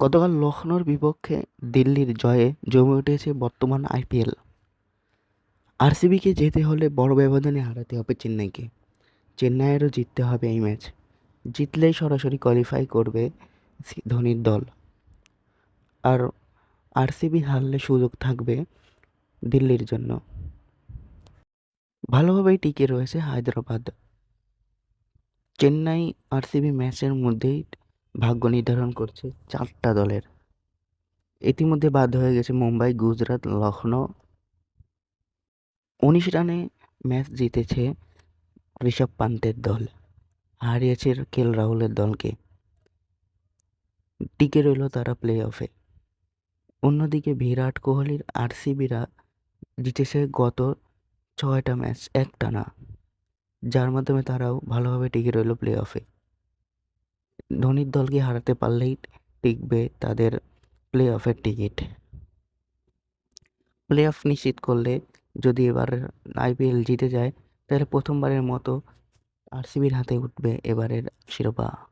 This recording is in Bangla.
গতকাল লখনৌর বিপক্ষে দিল্লির জয়ে জমে উঠেছে বর্তমান আইপিএল। আরসিবিকে যেতে হলে বড় ব্যবধানে হারাতে হবে চেন্নাইকে। চেন্নাইয়েরও জিততে হবে এই ম্যাচ। জিতলেই সরাসরি কোয়ালিফাই করবে ধোনির দল। আর আরসিবি হারলে সুযোগ থাকবে দিল্লির জন্য। ভালোভাবেই টিকে রয়েছে হায়দ্রাবাদ। চেন্নাই আরসিবি ম্যাচের মধ্যেই ভাগ্য নির্ধারণ করছে চারটা দলের। ইতিমধ্যে বাধ্য হয়ে গেছে মুম্বাই, গুজরাট লখনৌ উনিশ রানে ম্যাচ জিতেছে ঋষভ পান্তের দল, হারিয়েছে কেল রাহুলের দলকে। টিকে রইল তারা প্লে অফে অন্যদিকে বিরাট কোহলির আরসিবিরা জিতেছে গত ছয়টা ম্যাচ একটানা, যার মাধ্যমে তারাও ভালোভাবে টিকে রইল প্লে অফে ধোনির দলকে হারাতে পারলেই টিকবে তাদের প্লে অফের টিকিট। প্লে অফ নিশ্চিত করলে যদি এবার আইপিএল জিতে যায়, তাহলে প্রথমবারের মতো আরসিবির হাতে উঠবে এবারের শিরোপা।